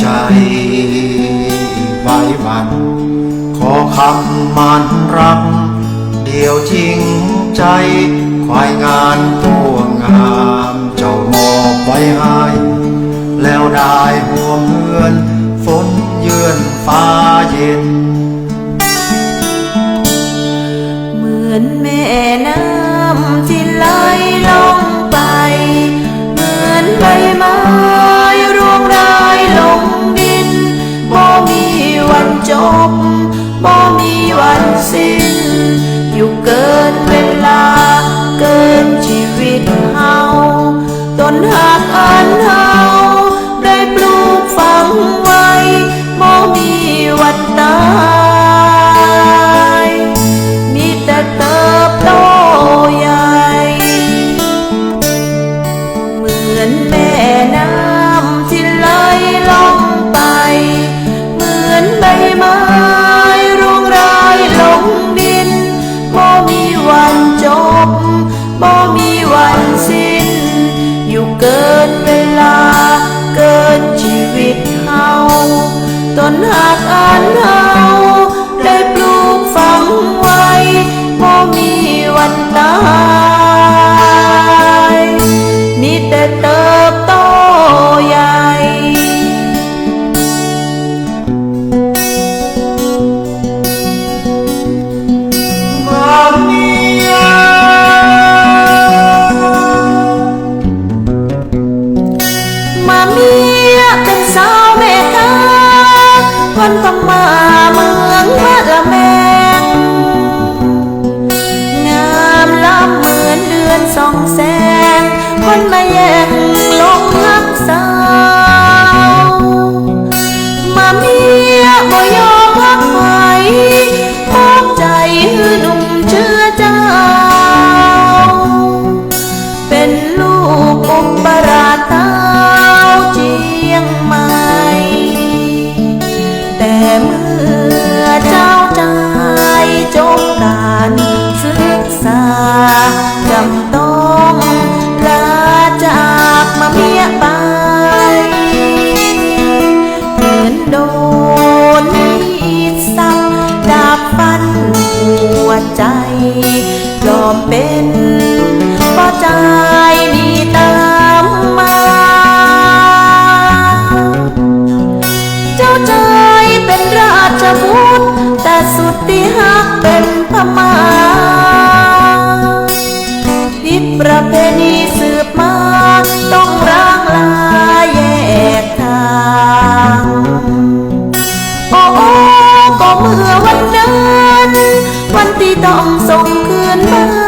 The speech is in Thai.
ใจไว้วัน ขอคำมันรัก เดียวจริงใจ ควายงานตัวงาม เจ้ามอบไว้ให้ แล้วได้หัวเพื่อน ฝนเยือนฟ้าเย็น จบบ่มีวันสิ้น อยู่เกินเวลา เกินชีวิตเฮาต้นหัก ต้นหักอันหา นก็มาเมืองมะละแมงงามล้ำเหมือนเดือนสองแสง คนมาแยก จำต้องลาจากมาเมียไปเหมือนโดนมีดซ้ำดาบฟันหัวใจยอมเป็นเพราะใจ เมื่อวันนั้น วันที่ต้องส่งคืนบ้าน